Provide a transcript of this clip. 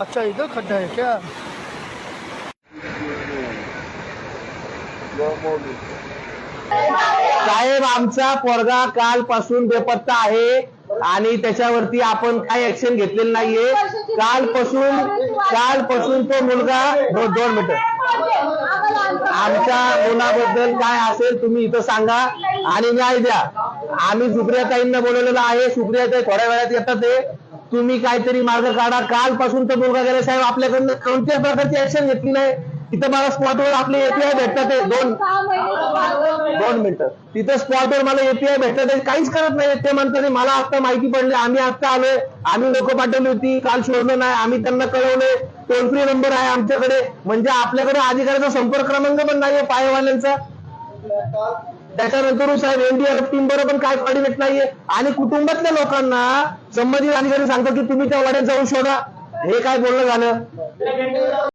अच्छा इधर खड्डा है क्या? साहेब आमचा पोरगा कालपासून बेपत्ता आहे आणि त्याच्यावरती आपण काही ऍक्शन घेतलेलं नाहीये. कालपासून कालपासून तो मुलगा दो- दोन मिनिटं. आमच्या मुलाबद्दल काय असेल तुम्ही इथं सांगा आणि न्याय द्या. आम्ही सुप्रियाताईंना बोलवलेलं आहे. सुप्रियाताई थोड्या वेळात येतात ते. तुम्ही काहीतरी मार्ग काढा. कालपासून तर मुलगा गेला. साहेब आपल्याकडनं कोणत्याच प्रकारची ऍक्शन घेतली नाही. तिथं मला स्पॉटवर आपले एपीआय भेटतात दोन दोन मिनिटं. तिथं स्पॉटवर मला एपीआय भेटतात काहीच करत नाही. ते म्हणतात मला आता माहिती पडली. आम्ही आता आलोय. आम्ही लोक पाठवली होती. काल शोधलं नाही. आम्ही त्यांना कळवले टोल फ्री नंबर आहे आमच्याकडे. म्हणजे आपल्याकडे अधिकाऱ्याचा संपर्क क्रमांक पण नाहीये पायवाल्यांचा. त्याच्यानंतर हो साहेब एनडीआरएफ टीम बरोबर काय कॉर्डिनेट नाहीये. आणि कुटुंबातल्या लोकांना संबंधित अधिकारी सांगतात की तुम्ही त्या वाड्यात जाऊन शोधा. हे काय बोलणं झालं?